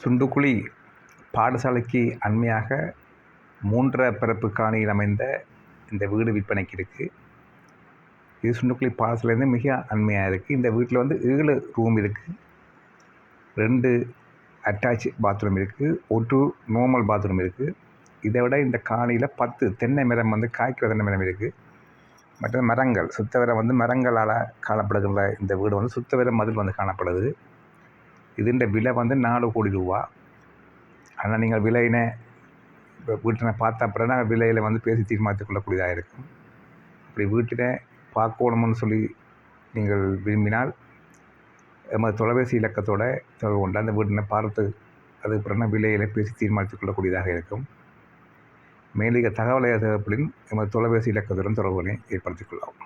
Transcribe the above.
சுண்டுக்குழி பாடசாலைக்கு அண்மையாக மூன்றரை பிறப்பு காணியில் அமைந்த இந்த வீடு விற்பனைக்கு இருக்குது இது சுண்டுக்குழி பாடசாலையிலேருந்து மிக அண்மையாக இருக்குது இந்த வீட்டில் வந்து ஏழு ரூம் இருக்குது ரெண்டு அட்டாச் பாத்ரூம் இருக்குது ஒரு நார்மல் பாத்ரூம் இருக்குது இதை விட இந்த காணியில் பத்து தென்னை மரம் வந்து காய்க்கிற தென்னை மரம் இருக்குது மற்ற மரங்கள் சுத்தவரை வந்து மரங்களால் காணப்படுகின்ற இந்த வீடு வந்து சுத்தவரை மதில் வந்து காணப்படுது. இதுன்ற விலை வந்து நாலு கோடி ரூபா. ஆனால் நீங்கள் விலையினை வீட்டினை பார்த்த அப்புறம் விலையில் வந்து பேசி தீர்மானித்துக் கொள்ளக்கூடியதாக இருக்கும். அப்படி வீட்டினை பார்க்கணும்னு சொல்லி நீங்கள் விரும்பினால் எமது தொலைபேசி இலக்கத்தோட தொடர்பு கொண்டு அந்த வீட்டினை பார்த்து அதுக்கு பிறகு விலையில் பேசி தீர்மானித்துக் கொள்ளக்கூடியதாக இருக்கும் மேலிக தகவலை தகவலின் எமது தொலைபேசி இலக்கத்துடன் தொடர்புகளை ஏற்படுத்திக் கொள்ளலாம்